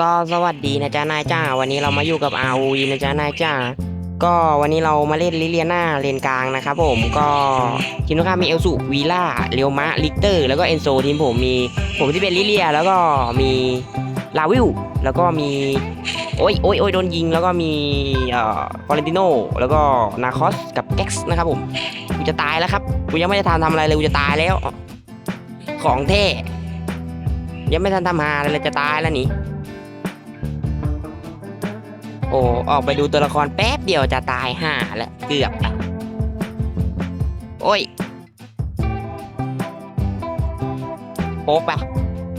ก็สวัสดีนะจ๊ะนายจ้า วันนี้เรามาอยู่กับ ROV นะจ๊ะนายจ้า ก็วันนี้เรามาเล่นลิเลียนาเลนกลางนะครับผมก็ทีมตรงข้ามีเอลสุวีล่าเรียวมะลิกเตอร์ แล้วก็เอนโซทีมผมมีผมที่เป็นลิเลีย แล้วก็มีลาวิลแล้วก็มีโอ้ยโอ้ยโอ้ยโดนยิงแล้วก็มีเอ่อฟอเรนติโนแล้วก็นาคอสกับแก็กซ์นะครับผมกูจะตายแล้วครับกูยังไม่ได้ทำทำอะไรเลยกูจะตายแล้ว ของเท่ยังไม่ทันทำหาอะไรเลยจะตายแล้วนี่ อ้ออกไปดูตัวละครแป๊บเดียวจะตายห่าแล้วเกือบโอ้ยโป๊กไป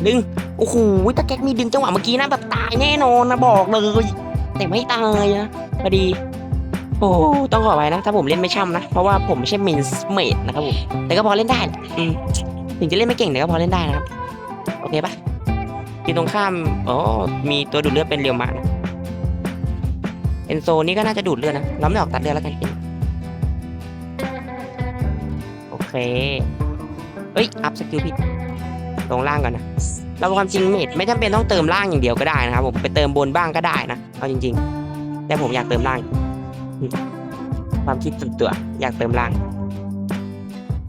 ดึง โอ้โหตะแก๊กมีดึงจังหวะเมื่อกี้นะแบบตายแน่นอนนะบอกเลย แต่ไม่ตายนะพอดี โอ้ต้องขอไปนะ ถ้าผมเล่นไม่ช่ำนะ เพราะว่าผมไม่ใช่มินส์เมดนะครับผม แต่ก็พอเล่นได้อืมถึงจะเล่นไม่เก่งแต่ก็พอเล่นได้นะครับ โอเคปะทีตรงข้าม อ๋อ มีตัวดูดเลือดเป็นเรียวมานะ เอนโซนี่ก็น่าจะดูดเลือดนะเราไม่ออกตัดเลือดแล้วกันโอเคเฮ้ย อัพสกิลผิดลงล่างก่อนนะ เราความจริงเมดไม่จำเป็นต้องเติมล่างอย่างเดียวก็ได้นะครับผมไปเติมบนบ้างก็ได้นะเอาจริง ๆ แต่ผมอยากเติมล่าง ความคิดส่วนตัวอยากเติมล่าง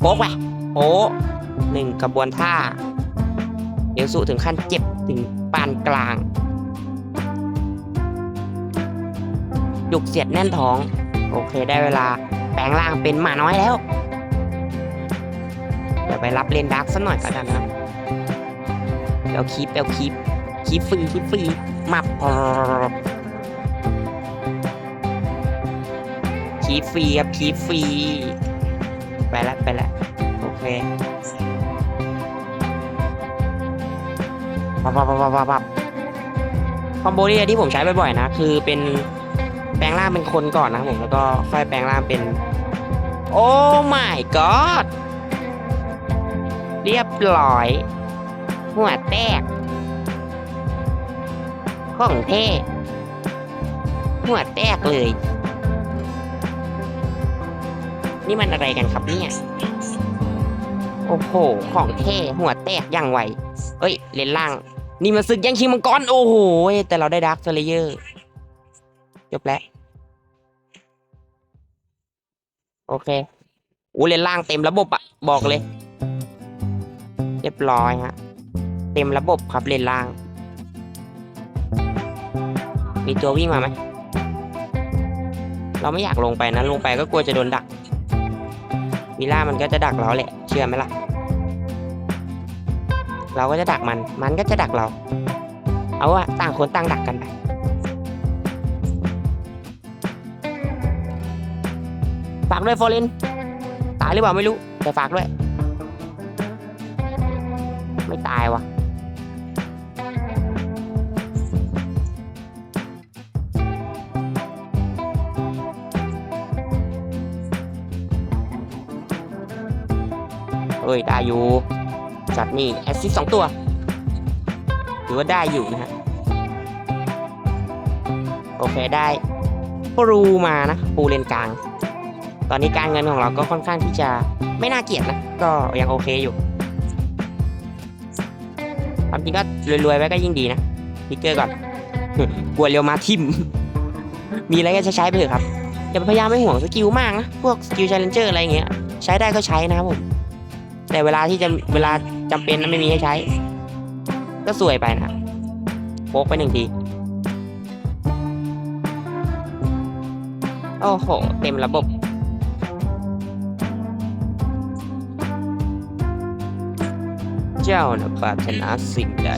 โป๊กไปโป๊หนึ่งกระบวนท่าเอลสุถึงขั้นเจ็บถึงปานกลาง จุกเสียดแน่นท้อง โอเคได้เวลาแปลงร่างเป็นหมาน้อยแล้ว เดี๋ยวไปรับเลนดักสักหน่อยก็กันนะเดี๋ยวคีบเดี๋ยวคีบคีบฟรีคีบฟรีมับคีบฟรีครับคีบฟรีไปแล้วไปแล้วโอเคปับปับปับปับปับปับคอมโบนี่ที่ผมใช้บ่อยๆนะ คือเป็น แปลงร่างเป็นคนก่อนนะครับผมแล้วก็ค่อยแปลงร่างเป็น โอ้ my god เรียบร้อย หัวแตก ของเท่หัวแตกเลย นี่มันอะไรกันครับเนี่ยโอ้โห ของเท่หัวแตกอย่างไวเอ้ย เลนล่าง นี่มันศึกย่งชิงมังกร โอ้โห แต่เราได้ดาร์คเซเลเยอร์ บแล้ว โอเคอูเลนล่างเต็มระบบอะบอกเลย เรียบร้อยฮะ เต็มระบบครับเลนล่าง มีตัววิ่งมาไหม เราไม่อยากลงไปนะ ลงไปก็กลัวจะโดนดักวีล่ามันก็จะดักเราแหละ เชื่อไหมล่ะ เราก็จะดักมัน มันก็จะดักเรา เอาว่าต่างคนต่างดักกันไปากด้วยฟอร์เรนตายหรือเปล่าไม่รู้ แต่ฝากด้วย ไม่ตายวะเอ้ย ได้อยู่ จัดนี่ แอสซิสสองตัว ถือว่าได้อยู่นะฮะ โอเคได้ปรูมานะ ปูเลนกลาง ตอนนี้การเงินของเราก็ค่อนข้างที่จะไม่น่าเกลียดนะ ก็ยังโอเคอยู่ความจริงก็รวยๆไว้ก็ยิ่งดีนะพิกเกอร์ก่อน กลัวเรียวมาทิม มีอะไรก็ใช้ไปเถอะครับ อย่าพยายามไม่ห่วงสกิลมากนะ พวกสกิล c h เลนเจอร์อะไรอย่างเงี้ย ใช้ได้ก็ใช้นะครับผม แต่เวลาที่จะเวลาจำเป็นนั้นไม่มีให้ใช้ ก็สวยไปนะโป๊กไปหนึ่งที โอ้โห เต็มระบบ เจ้านะปรารถนาสิ่งใด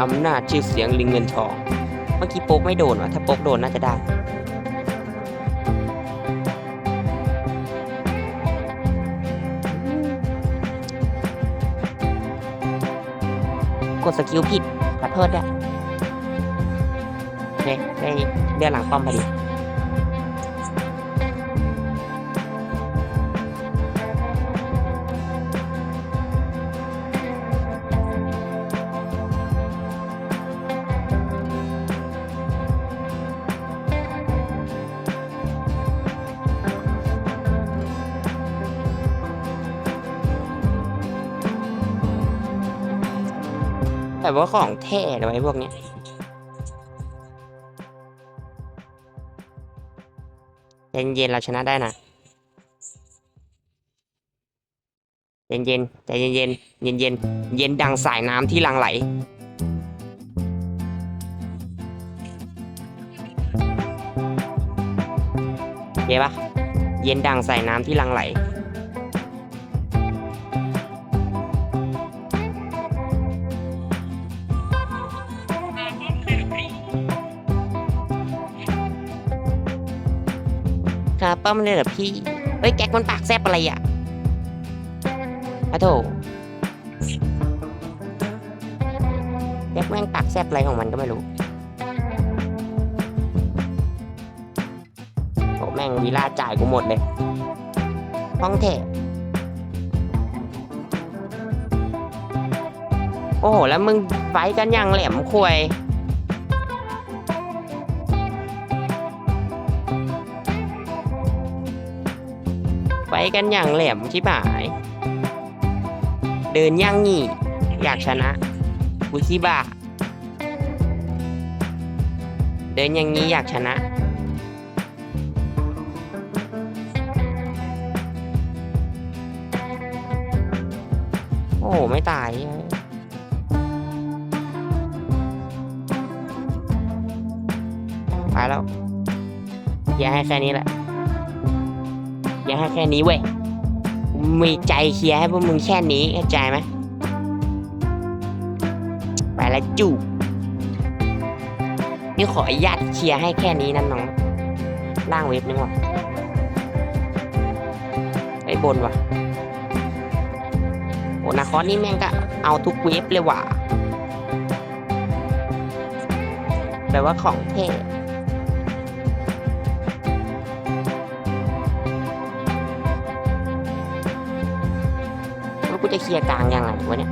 อำนาจชื่อเสียงลิงเงินทอง เมื่อกี้โป๊กไม่โดนว่ะถ้าโป๊กโดนน่าจะได้ กดสกิลผิด ขอโทษด้วยโอเคได้เดือนหลังป้อมพอดี แบบว่าของแท้เลยไอ้พวกเนี้ยใจเย็นๆเราชนะได้นะเย็นเย็นๆใจเย็นเย็นเย็นเย็นๆเย็นดังสายน้ำที่ลังไหลโอเคปะเย็นดังใส่น้ำที่ลังไหล ป้อมเลยเหรอพี่ เฮ้ยแก๊กมันปากแซบอะไรอะอะโถแก๊กแม่งปากแซบอะไรของมันก็ไม่รู้โอ้แม่งวีลาจ่ายกูหมดเลยห้องเทโอ้โห แล้วมึงไฟกันอย่างแหลมควย กันอย่างแหลมชิบหาย เดินย่างงี่อยากชนะกุชิบะเดินอย่างนี้อยากชนะ โอ้ไม่ตายไปแล้ว อย่าให้แค่นี้แหละ อย่าให้แค่นี้เว้ยมีใจเคลียร์ให้พวกมึงแค่นี้เข้าใจไหมไปแล้วจูบนี่ขออนุญาตเคลียร์ให้แค่นี้นั่นน้องล่างเว็บนึงว่ะไอ้บนว่ะโอ้นาคอนี่แม่งก็เอาทุกเว็บเลยว่ะแปลว่าของเท่ จะเคลียร์กลางยังไงวะเนี่ย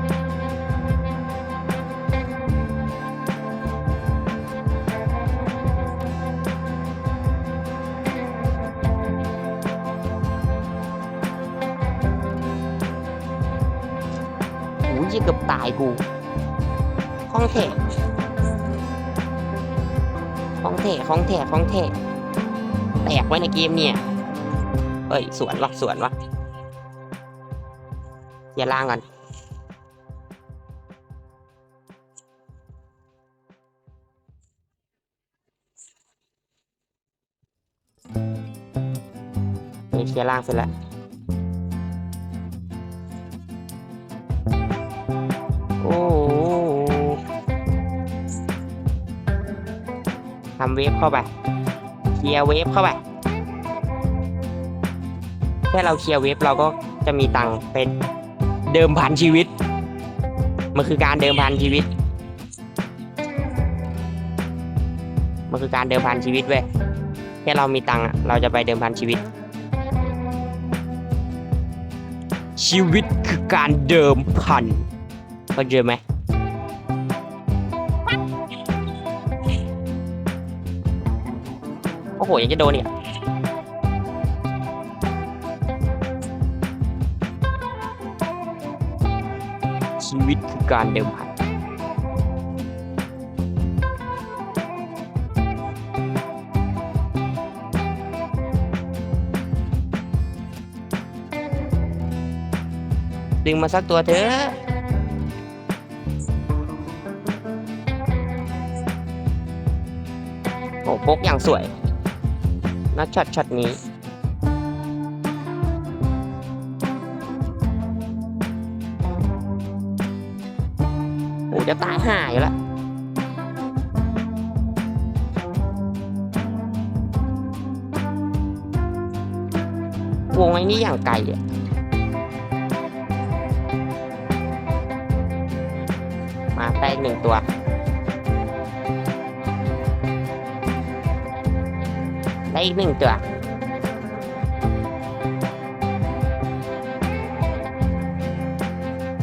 โอ้ยเกือบตายกูห้องเทะห้องเทะห้องเทะห้องเทะแตกไว้ในเกมเนี่ย เอ้ย สวนวะสวนวะ อย่าล่างก่อน นี่เคลียร์ล่างเสร็จแล้วโอ้ทำเวฟเข้าไป เคลียร์เวฟเข้าไป แค่เราเคลียร์เวฟเราก็จะมีตังค์เป็น เดิมพันชีวิต มันคือการเดิมพันชีวิต มันคือการเดิมพันชีวิตเว้ยแค่เรามีตังค์เราจะไปเดิมพันชีวิต ชีวิตคือการเดิมพันเข้าใจไหมโอ้โหยังจะโดนเนี่ยชีวิตคือการเดิมพันดึงมาสักตัวเถอะโอ้พกอย่างสวยนักช็อตช็อตนี้ จะตายห่าอยู่แล้ววงไอ้นี่อย่างไกลอะมาได้หนึ่งตัวได้อีกหนึ่งตัว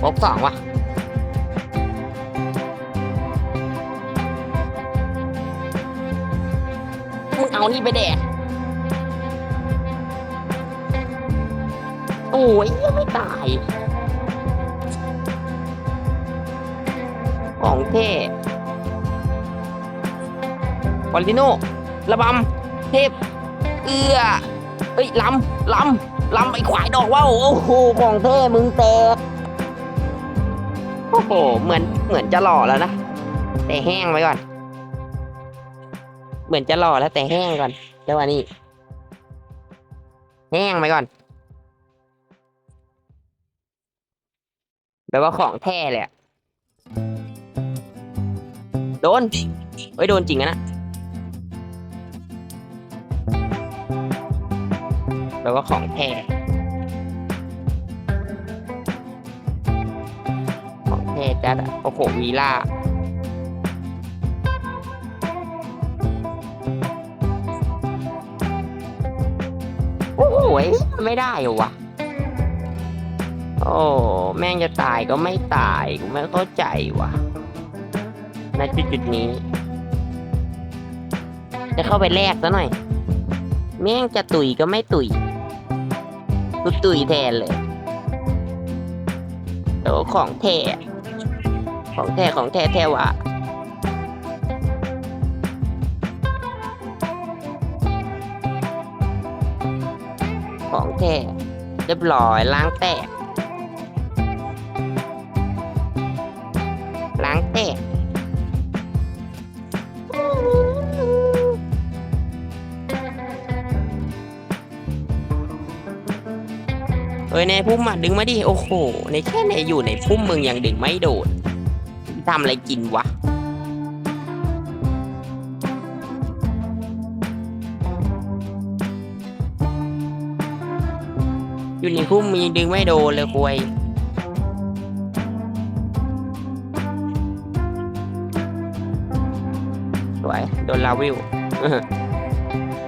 พกสองว่ะ นี่ไปแดกโอ้ยยังไม่ตาย ของเท่วอลติโนระบำ เทพ เอื้อเอ้ยลำลำลำไอ้ควายดอกว่าวโอ้โหของเท่มึงแตกโอ้โห เหมือนเหมือนจะหล่อแล้วนะ แต่แห้งไว้ก่อน เหมือนจะหล่อแล้วแต่แห้งก่อนเดี๋ยววันนี้ แห้งไปก่อนแปลว่าของแท้เลยอะโดนเฮ้ยโดนจริงอะนะแปลว่าของแท้ของแท้จัดอะโอ้โหวีล่า โอ้โหไม่ได้วะโอ้แม่งจะตายก็ไม่ตายกูไม่เข้าใจวะณจุดจุดนี้ จะเข้าไปแลกซะหน่อย แม่งจะตุยก็ไม่ตุยกูตุยแทนเลยโอ้ของแท้ของแท้ของแท้แท้วะ ของแท้เรียบร้อยล้างแตก ล้างแตกเอ้ยในพุ่มอะดึงมาดิ โอ้โห ในแค่ในอยู่ในพุ่มมึงยังดึงไม่โดดทำอะไรกินวะ อยู่ในพุ่มมีดึงไม่โดนเลยคุยสวยโดนลาวิว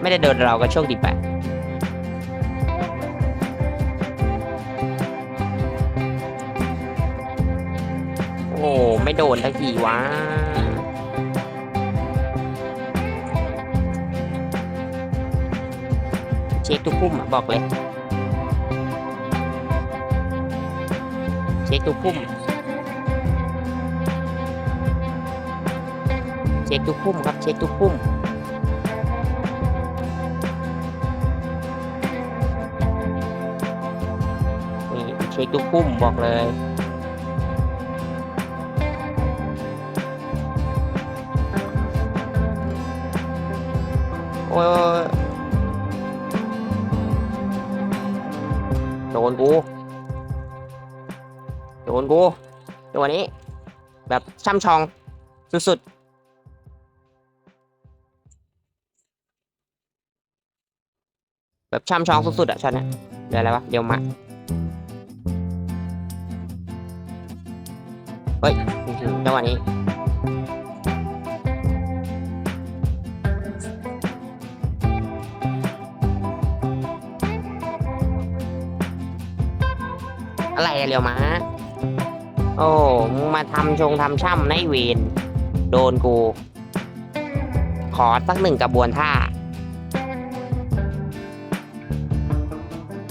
ไม่ได้โดนเราก็โชคดีไปโอ้ไม่โดนทักทีวะเช็คทุกพุ่มบอกเลย ช็คทุกพุ่ม เช็คทุกพุ่มครับ เช็คทุกพุ่ม นี่เช็คทุกพุ่มบอกเลยโอ้ย โดนกูตัวนี้ แบบช่ำชองสุดๆ แบบช่ำชองสุดๆอะช็อตเนี้ยเดี๋ยวอะไรวะเดี๋ยวมาเฮ้ยจังหวะนี้อะไรอะเรียวมา โอ้มึงมาทำชงทำช่ำในเวนโดนกู ขอสักหนึ่งกระบวนท่า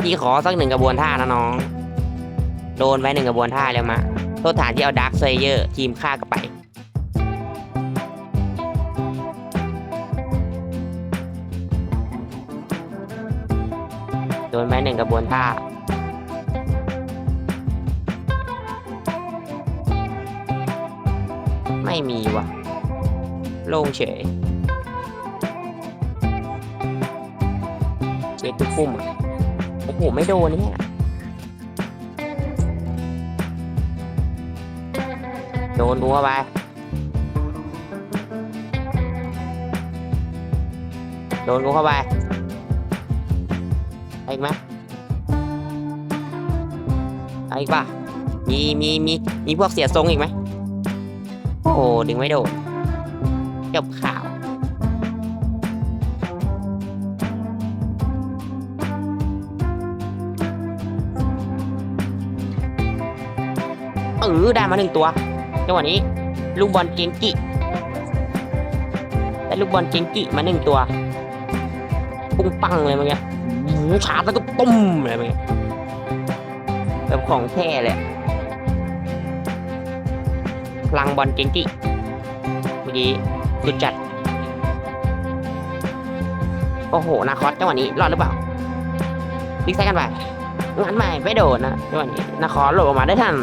พี่ขอสักหนึ่งกระบวนท่านะน้อง โดนไปหนึ่งกระบวนท่าแล้วมาโทษฐานที่เอาดาร์คเซเยอร์ทีมฆ่ากลับไป โดนไปหนึ่งกระบวนท่า ม่มีว่ะโล่งเฉยเช็คทุกปุ่มโอ้โห ไม่โดนเนี่ยโดนกูเข้าไปโดนกูเข้าไปอีกไหมอีกป่ะมีมีมีมีพวกเสียทรงอีกไหม ดึงไม่โดนจบข่าว เออได้มาหนึ่งตัวจังหวะนี้ ลูกบอลเกงกิได้ลูกบอลเกงกิมาหนึ่งตัว ปุ้งปังเลยเมื่อกี้หมูชาแล้วก็ตุ้มเลยเมื่อกี้แบบของแท้เลย พลังบอลเกงกิเมื่อกี้สุดจัด โอ้โห นาคอสจังหวะนี้รอดหรือเปล่าบิ๊กไซด์กันไปงั้นไม่ไม่โดนนะจังหวะนี้นาคอสหลุดออกมาได้ทัน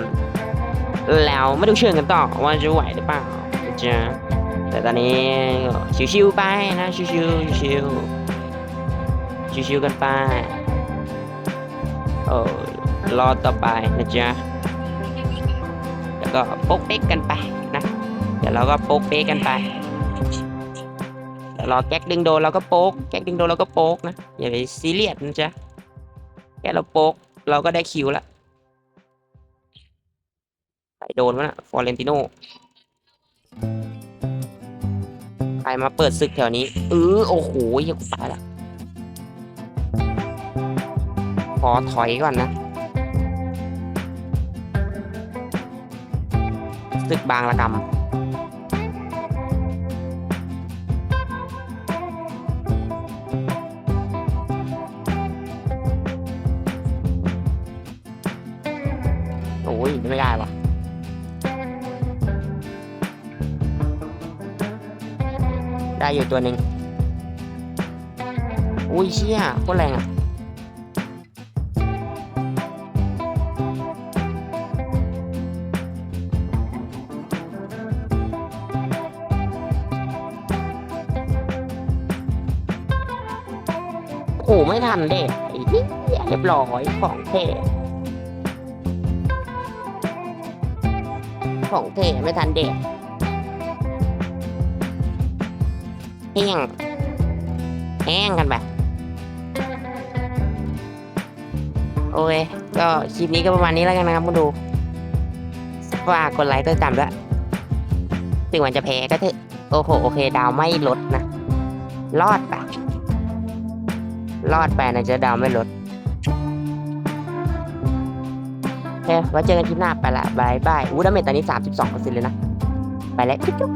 แล้วไม่ดูเชิงกันต่อว่าจะไหวหรือเปล่าจะแต่ตอนนี้ชิวๆไปนะชิวๆชิวๆชิวๆกันไปเออรอต่อไปนะจ๊ะ ก็โป๊กเป๊กกันไปนะ เดี๋ยวเราก็โป๊กเป๊กกันไปเดี๋ยวรอแก๊กดึงโดนเราก็โป๊กแก๊กดึงโดนเราก็โป๊กนะอย่าไปซีเรียสนะจ๊ะแค่เราโป๊กเราก็ได้คิวละไปโดนวะนะฟอร์เรนติโนใครมาเปิดศึกแถวนี้เออโอ้โหยังตายละขอถอยก่อนนะ ศึกบางระกำโอ้ยไม่ได้วะได้อยู่ตัวหนึ่งอุ้ยเชี่ยโคตรแรงอะ ทันเด็กเหี้ยเรียบร้อยของเท่ของเท่ไม่ทันเด็กแห้งแห้งกันแบบโอเคก็คลิปนี้ก็ประมาณนี้แล้วกันนะครับคุณดูฝากกดไลค์ดติดตามด้วยถึงวันจะแพ้ก็เถอะ โอ้โห โอเค ดาวไม่ลดนะ รอดไป รอดไปนะจะดาวไม่ลดโอเคไว้เจอกันคลิปหน้าไปละบายบายอู้ดาเมจตอนนี้ 32%เลยนะ ไปแล้วจุ๊บ